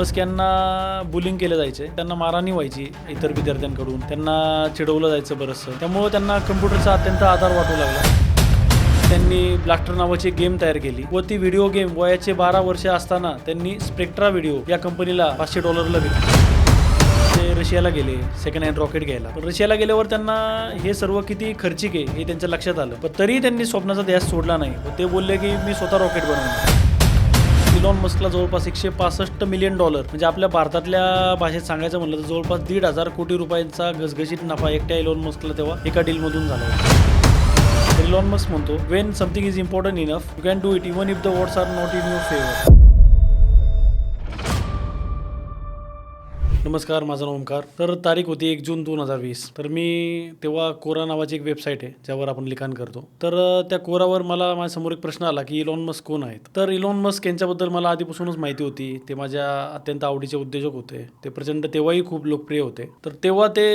बस यांना बुलिंग केलं जायचे. त्यांना मारहाणी व्हायची इतर विद्यार्थ्यांकडून. त्यांना चिडवलं जायचं बरंचसं. त्यामुळं त्यांना कम्प्युटरचा अत्यंत आधार वाटू लागला. त्यांनी ब्लास्टर नावाची गेम तयार केली. व ती व्हिडिओ गेम वयाचे बारा वर्ष असताना त्यांनी स्पेक्ट्रा व्हिडिओ या कंपनीला पाचशे डॉलरला विकली. ते रशियाला गेले सेकंड हँड रॉकेट घ्यायला. पण रशियाला गेल्यावर त्यांना हे सर्व किती खर्चिक आहे हे त्यांच्या लक्षात आलं. पण तरी त्यांनी स्वप्नाचा ध्यास सोडला नाही. ते बोलले की मी स्वतः रॉकेट बनवणार. इलॉन मस्कला जवळपास एकशे पासष्ट मिलियन डॉलर म्हणजे आपल्या भारतातल्या भाषेत सांगायचं म्हणलं तर जवळपास दीड हजार कोटी रुपयांचा घसघशीत नफा एकट्या इलॉन मस्कला तेव्हा एका डीलमधून झाला होता. इलॉन मस्क म्हणतो when something is important enough you can do it even if the words are not in your favour नमस्कार माझं नाव ओमकार. तर तारीख होती एक जून दोन हजार वीस. तर मी तेव्हा कोरा नावाची एक वेबसाईट आहे ज्यावर आपण लिखाण करतो. तर त्या कोरावर मला माझ्यासमोर एक प्रश्न आला की इलॉन मस्क कोण आहेत? तर इलॉन मस्क यांच्याबद्दल मला आधीपासूनच माहिती होती. ते माझ्या अत्यंत आवडीचे उद्योजक होते. ते प्रचंड तेव्हाही खूप लोकप्रिय होते. तर तेव्हा ते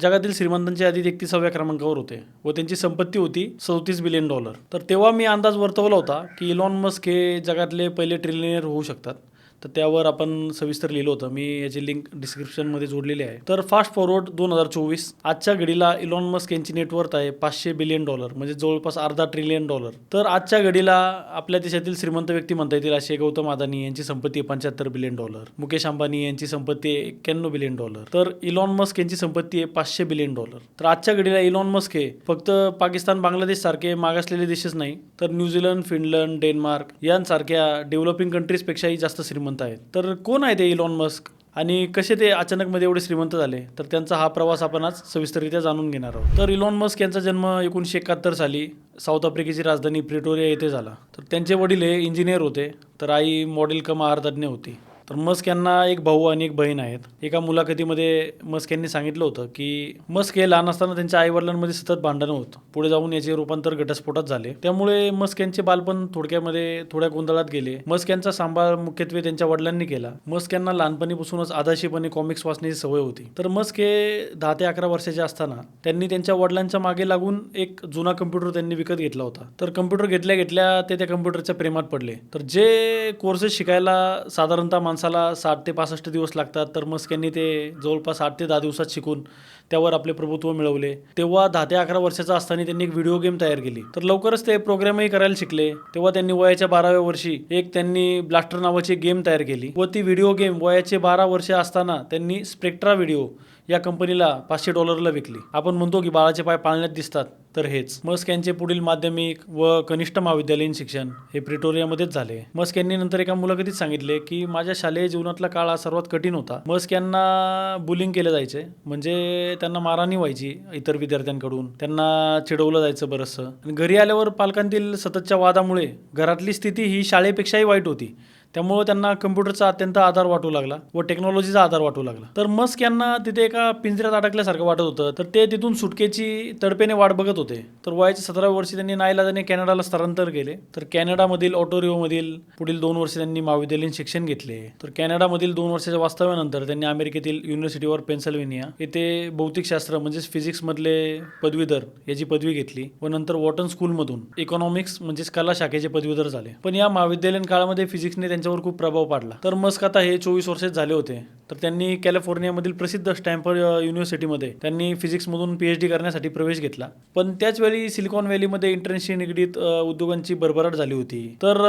जगातील श्रीमंतांच्या यादीत एकतीसाव्या क्रमांकावर होते व त्यांची संपत्ती होती सदतीस बिलियन डॉलर तर तेव्हा मी अंदाज वर्तवला होता की इलॉन मस्क हे जगातले पहिले ट्रिलिनियर होऊ शकतात. तर त्यावर आपण सविस्तर लिहिलं होतं. मी याची लिंक डिस्क्रिप्शनमध्ये जोडलेली आहे. तर फास्ट फॉरवर्ड दोन हजार चोवीस आजच्या घडीला इलॉन मस्क यांची नेटवर्थ आहे पाचशे बिलियन डॉलर म्हणजे जवळपास अर्धा ट्रिलियन डॉलर तर आजच्या घडीला आपल्या देशातील श्रीमंत व्यक्ती म्हणता येतील असे गौतम अदानी यांची संपत्ती आहे पंच्याहत्तर बिलियन डॉलर मुकेश अंबानी यांची संपत्ती आहे एक्क्याण्णव बिलियन डॉलर तर इलॉन मस्क यांची संपत्ती आहे पाचशे बिलियन डॉलर तर आजच्या घडीला इलॉन मस्क हे फक्त पाकिस्तान बांगलादेश सारखे मागासलेले देशच नाही तर न्यूझीलंड फिनलंड डेन्मार्क यांसारख्या डेव्हलपिंग कंट्रीजपेक्षाही जास्त श्रीमंत आहेत तर कोण आहे ते इलॉन मस्क आणि कसे ते अचानकमध्ये एवढे श्रीमंत झाले? तर त्यांचा हा प्रवास आपण आज सविस्तररित्या जाणून घेणार आहोत. तर इलॉन मस्क यांचा जन्म एकोणीसशे एकाहत्तर साली साऊथ आफ्रिकेची राजधानी प्रिटोरिया येथे झाला. तर त्यांचे वडील हे इंजिनियर होते. तर आई मॉडेल कम आहारतज्ञ होती. तर मस्क यांना एक भाऊ आणि एक बहीण आहेत. एका मुलाखतीमध्ये मस्क यांनी सांगितलं होतं की मस्क हे लहान असताना त्यांच्या आईवडिलांमध्ये सतत भांडणं होतं. पुढे जाऊन याचे रूपांतर घटस्फोटात झाले. त्यामुळे मस्क यांचे बालपण थोडक्यामध्ये थोड्या गोंधळात गेले. मस्क यांचा सांभाळ मुख्यत्वे त्यांच्या वडिलांनी केला. मस्क यांना लहानपणीपासूनच आदाशीपणे कॉमिक्स वाचण्याची सवय होती. तर मस्क हे दहा ते अकरा वर्षाचे असताना त्यांनी त्यांच्या वडिलांच्या मागे लागून एक जुना कम्प्युटर त्यांनी विकत घेतला होता. तर कम्प्युटर घेतल्या घेतल्या ते त्या कम्प्युटरच्या प्रेमात पडले. तर जे कोर्सेस शिकायला साधारणतः माणसं माणसाला साठ ते पासष्ट दिवस लागतात तर मग त्यांनी ते जवळपास आठ ते दहा दिवसात शिकून त्यावर आपले प्रभुत्व मिळवले. तेव्हा दहा ते अकरा वर्षाचा असताना त्यांनी एक व्हिडिओ गेम तयार केली. तर लवकरच ते प्रोग्रामही करायला शिकले. तेव्हा त्यांनी वयाच्या बाराव्या वर्षी एक त्यांनी ब्लास्टर नावाची गेम तयार केली व ती व्हिडिओ गेम वयाचे बारा वर्षे असताना त्यांनी स्पेक्ट्रा व्हिडिओ या कंपनीला पाचशे डॉलरला विकली. आपण म्हणतो की बाळाचे पाय पाळण्यात दिसतात तर हेच. मस्क यांचे पुढील माध्यमिक व कनिष्ठ महाविद्यालयीन शिक्षण हे प्रिटोरियामध्येच झाले. मस्क यांनी नंतर एका मुलाखतीत सांगितले की माझ्या शालेय जीवनातला काळ हा सर्वात कठीण होता. मस्क यांना बुलिंग केलं जायचे. म्हणजे त्यांना मारहाणी व्हायची इतर विद्यार्थ्यांकडून. त्यांना चिडवलं जायचं बरंचसं. आणि घरी आल्यावर पालकांतील सततच्या वादामुळे घरातली स्थिती ही शाळेपेक्षाही वाईट होती. त्यामुळं त्यांना कम्प्युटरचा अत्यंत आधार वाटू लागला व टेक्नॉलॉजीचा आधार वाटू लागला. तर मस्क यांना तिथे एका पिंजऱ्यात अडकल्यासारखं वाटत होतं. तर ते तिथून सुटकेची तडपेने वाट बघत होते. तर वयाच्या सतराव्या वर्षी त्यांनी नाईलाजाने कॅनडाला स्थलांतर केले. तर कॅनडामधील ऑटोरिओमधील पुढील दोन वर्ष त्यांनी महाविद्यालयीन शिक्षण घेतले. तर कॅनडामधील दोन वर्षाच्या वास्तव्यानंतर त्यांनी अमेरिकेतील युनिव्हर्सिटीवर पेन्सिल्व्हेनिया येथे भौतिकशास्त्र म्हणजेच फिजिक्समधले पदवीधर याची पदवी घेतली व नंतर वॉटन स्कूलमधून इकॉनॉमिक्स म्हणजेच कला शाखेचे पदवीधर झाले. पण या महाविद्यालयीन काळामध्ये फिजिक्सने त्यांच्यावर खूप प्रभाव पाडला. तर मस्क आता हे चोवीस वर्षात झाले होते. तर त्यांनी कॅलिफोर्नियामधील प्रसिद्ध स्टॅम्फर्ड युनिव्हर्सिटीमध्ये त्यांनी फिजिक्समधून पी एच डी करण्यासाठी प्रवेश घेतला. पण त्याच वेळी सिलिकॉन व्हॅलीमध्ये इंटरनेटशी निगडीत उद्योगांची भरभराट झाली होती. तर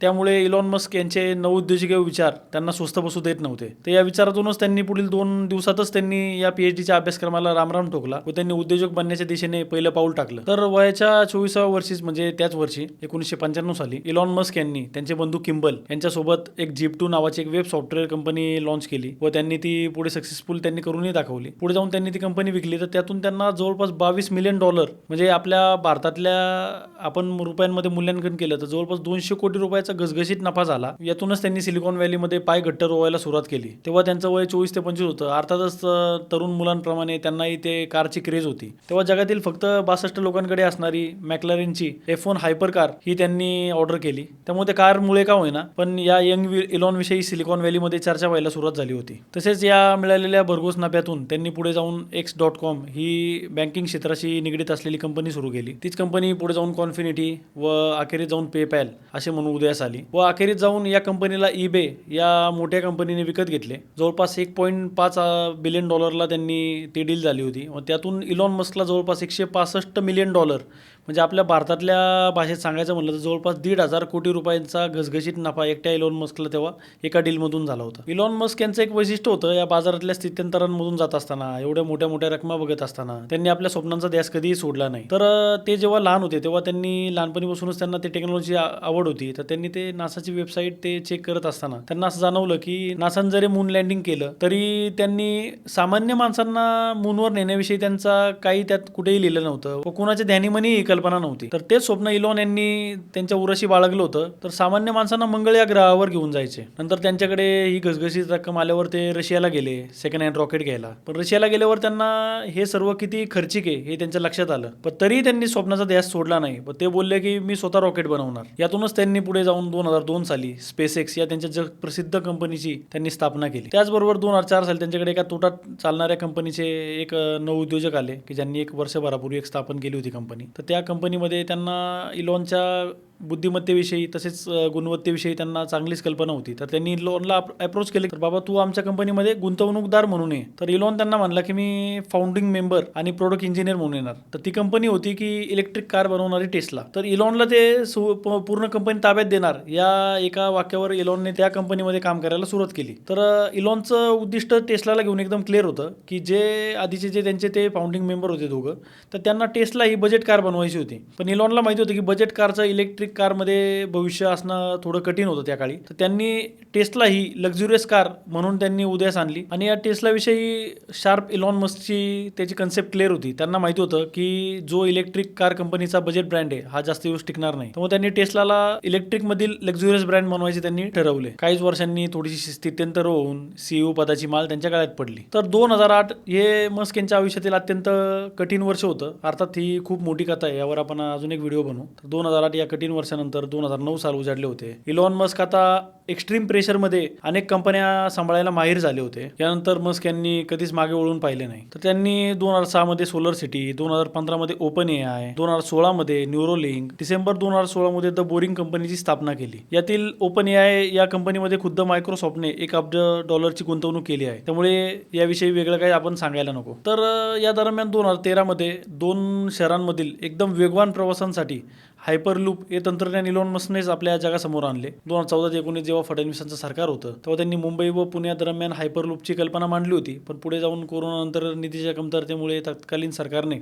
त्यामुळे इलॉन मस्क यांचे नवउद्योजिक विचार त्यांना स्वस्त बसू देत नव्हते. तर या विचारातूनच त्यांनी पुढील दोन दिवसातच त्यांनी या पी एच डीच्या अभ्यासक्रमाला रामराम ठोकला व त्यांनी उद्योजक बनण्याच्या दिशेने पहिलं पाऊल टाकलं. तर वयाच्या चोवीसाव्या वर्षीच म्हणजे त्याच वर्षी एकोणीसशे पंच्याण्णव साली इलॉन मस्क यांनी त्यांचे बंधू किंबल यांच्यासोबत एक जीप टू नावाची एक वेब सॉफ्टवेअर कंपनी लॉन्च केली व त्यांनी ती पुढे सक्सेसफुल त्यांनी करूनही दाखवली. पुढे जाऊन त्यांनी ती कंपनी विकली. तर त्यातून त्यांना जवळपास बावीस मिलियन डॉलर म्हणजे आपल्या भारतातल्या आपण रुपयांमध्ये मूल्यांकन केलं तर जवळपास दोनशे कोटी रुपयाचा घसघशीत नफा झाला. यातूनच त्यांनी सिलिकॉन व्हॅलीमध्ये पाय घट्ट रोवायला सुरुवात केली. तेव्हा त्यांचं वय चोवीस ते पंचवीस होतं. अर्थातच तरुण मुलांप्रमाणे त्यांनाही ते कारची क्रेज होती. तेव्हा जगातील फक्त बासष्ट लोकांकडे असणारी मॅकलरिनची एफ वन हायपर कार ही त्यांनी ऑर्डर केली. त्यामुळे त्या कारमुळे का होईना पण या यंग वि इलॉनविषयी सिलिकॉन व्हॅलीमध्ये चर्चा व्हायला सुरुवात झाली झाली होती. तसेच या मिळालेल्या भरघोस नफ्यातून त्यांनी पुढे जाऊन एक्स डॉट कॉम ही बँकिंग क्षेत्राशी निगडीत असलेली कंपनी सुरू केली. तीच कंपनी पुढे जाऊन कॉन्फिनिटी व अखेरीत जाऊन पेपॅल असे म्हणून उदयास आली. व अखेरीत जाऊन या कंपनीला ईबे या मोठ्या कंपनीने विकत घेतले. जवळपास एक पॉईंट पाच बिलियन डॉलरला त्यांनी ती डील झाली होती. व त्यातून इलॉन मस्कला जवळपास एकशे पासष्ट मिलियन डॉलर म्हणजे आपल्या भारतातल्या भाषेत सांगायचं म्हणलं तर जवळपास दीड हजार कोटी रुपयांचा घसघशीत नफा एकट्या इलॉन मस्कला तेव्हा एका डीलमधून झाला होता. इलॉन मस्क यांचं एक वैशिष्ट्य होतं या बाजारातल्या स्थित्यंतरांमधून जात असताना एवढ्या मोठ्या मोठ्या रकमा बघत असताना त्यांनी आपल्या स्वप्नांचा ध्यास कधीही सोडला नाही. तर ते जेव्हा लहान होते तेव्हा त्यांनी लहानपणीपासूनच त्यांना ते टेक्नॉलॉजी आवड होती. तर त्यांनी ते नासाची वेबसाईट ते चेक करत असताना त्यांना असं जाणवलं की नासानं जरी मून लँडिंग केलं तरी त्यांनी सामान्य माणसांना मूनवर नेण्याविषयी त्यांचा काही त्यात कुठेही लिहिलं नव्हतं. व कुणाच्या ध्यानीमनी कल्पना नव्हती. तर तेच स्वप्न इलॉन यांनी त्यांच्या उराशी बाळगलं होतं. तर सामान्य माणसांना मंगळ या ग्रहावर घेऊन जायचे. नंतर त्यांच्याकडे ही घसघशीत रक्कम आल्यावर ते रशियाला गेले सेकंड हँड रॉकेट घ्यायला. पण रशियाला गेल्यावर त्यांना हे सर्व किती खर्चिक आहे हे त्यांच्या लक्षात आलं. पण तरी त्यांनी स्वप्नाचा ध्यास सोडला नाही. पण ते बोलले की मी स्वतः रॉकेट बनवणार. यातूनच त्यांनी पुढे जाऊन दोन हजार दोन साली स्पेस एक्स या त्यांच्या जगप्रसिद्ध कंपनीची त्यांनी स्थापना केली. त्याचबरोबर दोन हजार चार साली त्यांच्याकडे एका तोटात चालणाऱ्या कंपनीचे एक नव नवउद्योजक आले की ज्यांनी एक वर्षभरापूर्वी एक स्थापन केली होती कंपनी. तर त्या कंपनीमध्ये त्यांना इलॉनच्या बुद्धिमत्तेविषयी तसेच गुणवत्तेविषयी त्यांना चांगलीच कल्पना होती. तर त्यांनी इलॉनला अप्रोच केले. तर बाबा तू आमच्या कंपनीमध्ये गुंतवणूकदार म्हणून ये तर इलॉन त्यांना म्हणला की मी फाउंडिंग मेंबर आणि प्रोडक्ट इंजिनियर म्हणून येणार. तर ती कंपनी होती की इलेक्ट्रिक कार बनवणारी टेस्ला तर इलॉनला ते सु- प- पूर्ण कंपनी ताब्यात देणार या एका वाक्यावर इलॉनने त्या कंपनीमध्ये काम करायला सुरुवात केली. तर इलॉनचं उद्दिष्ट टेस्लाला घेऊन एकदम क्लिअर होतं की जे आधीचे जे त्यांचे ते फाउंडिंग मेंबर होते दोघं तर त्यांना टेस्ला ही बजेट कार बनवायची होती. पण इलॉनला माहिती होतं की बजेट कारचं इलेक्ट्रिक कारमध्ये भविष्य असणं थोडं कठीण होतं त्या काळी. तर त्यांनी टेस्ला ही लक्झुरियस कार म्हणून त्यांनी उदयास आणली. आणि या टेस्लाविषयी शार्प इलॉन मस्कची त्याची कन्सेप्ट क्लिअर होती. त्यांना माहिती होतं की जो इलेक्ट्रिक कार कंपनीचा बजेट ब्रँड आहे हा जास्त दिवस टिकणार नाही. त्यामुळे त्यांनी टेस्लाला इलेक्ट्रिक मधील लक्झुरियस ब्रँड बनवायचे त्यांनी ठरवले. काहीच वर्षांनी थोडीशी स्थित्यंतर होऊन सीईओ पदाची माल त्यांच्या काळात पडली. तर दोन हजार आठ हे मस्क यांच्या आयुष्यातील अत्यंत कठीण वर्ष होतं. अर्थात ही खूप मोठी कथा आहे. यावर आपण अजून एक व्हिडिओ बनवू. तर दोन हजार आठ या कठीण वर्षानंतर दोन हजार नऊ साल उजाडले होते. इलॉन मस्क आता एक्स्ट्रीम प्रेशरमध्ये अनेक कंपन्या सांभाळायला माहीर झाले होते. यानंतर मस्क यांनी कधीच मागे वळून पाहिले नाही. तर त्यांनी दोन हजार सहा मध्ये सोलर सिटी दोन हजार पंधरा मध्ये ओपन ए आय दोन हजार सोळा मध्ये न्यूरोलिंग डिसेंबर दोन हजार सोळा मध्ये द बोरिंग कंपनीची स्थापना केली. यातील ओपन ए आय या कंपनीमध्ये खुद्द मायक्रोसॉफ्टने एक अब्ज डॉलरची गुंतवणूक केली आहे. त्यामुळे याविषयी वेगळं काही आपण सांगायला नको. तर या दरम्यान दोन हजार तेरामध्ये दोन शहरांमधील एकदम वेगवान प्रवासांसाठी हायपरलूप हे तंत्रज्ञान इलॉन मस्कनेच आपल्या जगासमोर आणले. दोन हजार चौदा ते एकोणीस जेव्हा फडणवीसांचं सरकार होतं तेव्हा त्यांनी मुंबई व पुण्या दरम्यान हायपरलूपची कल्पना मांडली होती. पण पुढे जाऊन कोरोनानंतर निधीच्या कमतरतेमुळे तत्कालीन सरकारने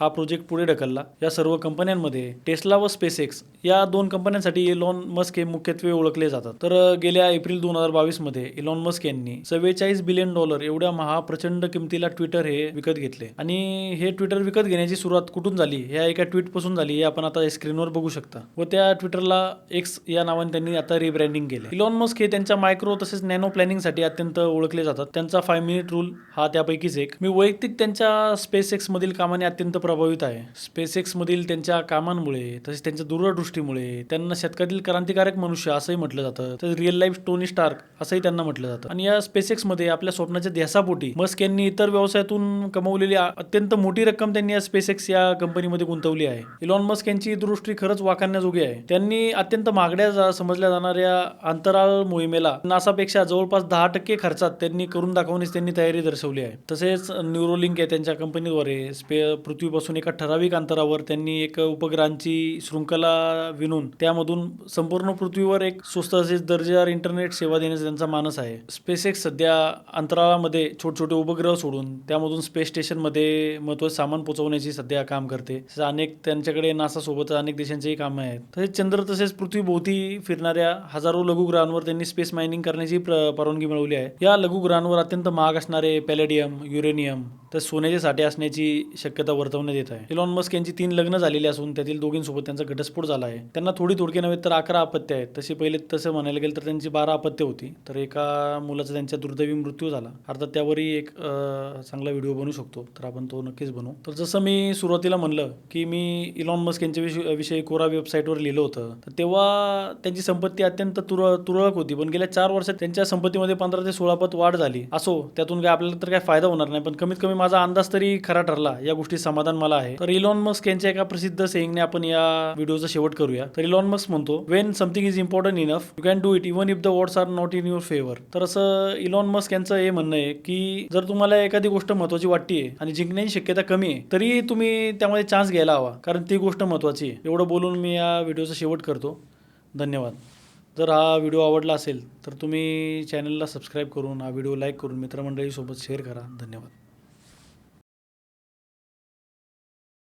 हा प्रोजेक्ट पुढे ढकलला. या सर्व कंपन्यांमध्ये टेस्ला व स्पेसएक्स या दोन कंपन्यांसाठी इलॉन मस्क हे मुख्यत्वे ओळखले जातात. तर गेल्या एप्रिल दोन हजार बावीसमध्ये इलॉन मस्क यांनी चव्वेचाळीस बिलियन डॉलर एवढ्या महाप्रचंड किमतीला ट्विटर हे विकत घेतले. आणि हे ट्विटर विकत घेण्याची सुरुवात कुठून झाली? ह्या एका ट्विटपासून झाली. हे आपण आता स्क्रीनवर बघू शकता. व त्या ट्विटरला एक्स या नावाने त्यांनी आता रिब्रँडिंग केले. इलॉन मस्क हे त्यांच्या मायक्रो तसेच नॅनो प्लॅनिंगसाठी अत्यंत ओळखले जातात. त्यांचा फाय मिनिट रूल हा त्यापैकीच एक. मी वैयक्तिक त्यांच्या स्पेस एक्स मधील कामाने अत्यंत प्रभावित आहे. स्पेस एक्समधील त्यांच्या कामांमुळे तसेच त्यांच्या दूरदृष्टीमुळे त्यांना शतकातील क्रांतिकारक मनुष्य असंही म्हटलं जातं. तर रिअल लाईफ टोनी स्टार्क असंही त्यांना म्हटलं जातं. आणि या स्पेस एक्समध्ये आपल्या स्वप्नाच्या ध्यासापोटी मस्क यांनी इतर व्यवसायातून कमवलेली अत्यंत मोठी रक्कम त्यांनी या स्पेस एक्स या कंपनीमध्ये गुंतवली आहे. इलॉन मस्क यांची दृष्टी खरंच वाखाणण्याजोगी आहे. त्यांनी अत्यंत महागड्या जा- समजल्या जाणाऱ्या अंतराळ मोहिमेला नासापेक्षा जवळपास दहा टक्के खर्चात त्यांनी करून दाखवण्यास त्यांनी तयारी दर्शवली आहे. तसेच न्यूरोलिंक आहे त्यांच्या कंपनीद्वारे स्पे पृथ्वीपासून एका ठराविक अंतरावर त्यांनी एक उपग्रहांची शृंखला विणून त्यामधून संपूर्ण पृथ्वीवर एक स्वस्त तसेच दर्जेदार इंटरनेट सेवा देण्याचा त्यांचा मानस आहे. स्पेसएक्स सध्या अंतराळामध्ये छोटे छोटे उपग्रह सोडून त्यामधून स्पेस स्टेशनमध्ये महत्वाचं सामान पोहोचवण्याची सध्या काम करते. अनेक त्यांच्याकडे नासासोबत अनेक देशांचेही कामं आहेत. तसेच चंद्र तसेच पृथ्वीभोवती फिरणाऱ्या हजारो लघुग्रहांवर त्यांनी स्पेस मायनिंग करण्याची परवानगी मिळवली आहे. या लघुग्रहांवर अत्यंत महाग असणारे पॅलेडियम युरेनियम तर सोन्याचे साठे असण्याची शक्यता वर्तवण्यात करण्यात येत आहे. इलॉन मस्क यांची तीन लग्न झालेली असून त्यातील दोघींसोबत त्यांचा घटस्फोट झाला आहे. त्यांना थोडी थोडकी नव्हे तर अकरा अपत्य आहेत. तशी पहिले तसं म्हणायला गेलं तर त्यांची बारा अपत्य होती. तर एका मुलाचा त्यांच्या दुर्दैवी मृत्यू झाला. अर्थात त्यावरही एक चांगला व्हिडिओ बनवू शकतो. तर आपण तो नक्कीच बनवू. तर जसं मी सुरुवातीला म्हणलं की मी इलॉन मस्क यांच्या विषयी कोरा वेबसाईटवर लिहिलं होतं. तर तेव्हा त्यांची संपत्ती अत्यंत तुर तुरळक होती. पण गेल्या चार वर्षात त्यांच्या संपत्तीमध्ये पंधरा ते सोळा पत वाढ झाली. असो त्यातून काय आपल्याला तर काय फायदा होणार नाही. पण कमीत कमी माझा अंदाज तरी खरा ठरला. या गोष्टी समाधान मला आहे. तर इलॉन मस्क यांच्या एका प्रसिद्ध सेईंगने आपण या व्हिडिओचा शेवट करूया. तर इलॉन मस्क म्हणतो when something is important enough you can do it even if the words are not in your favour तर असं इलॉन मस्क यांचं हे म्हणणं आहे की जर तुम्हाला एखादी गोष्ट महत्वाची वाटते आणि जिंकण्याची शक्यता कमी आहे तरी तुम्ही त्यामध्ये चान्स घ्यायला हवा. कारण ती गोष्ट महत्वाची आहे. एवढं बोलून मी या व्हिडिओचा शेवट करतो. धन्यवाद. जर हा व्हिडिओ आवडला असेल तर तुम्ही चॅनलला सबस्क्राईब करून हा व्हिडिओ लाईक करून मित्रमंडळीसोबत शेअर करा. धन्यवाद.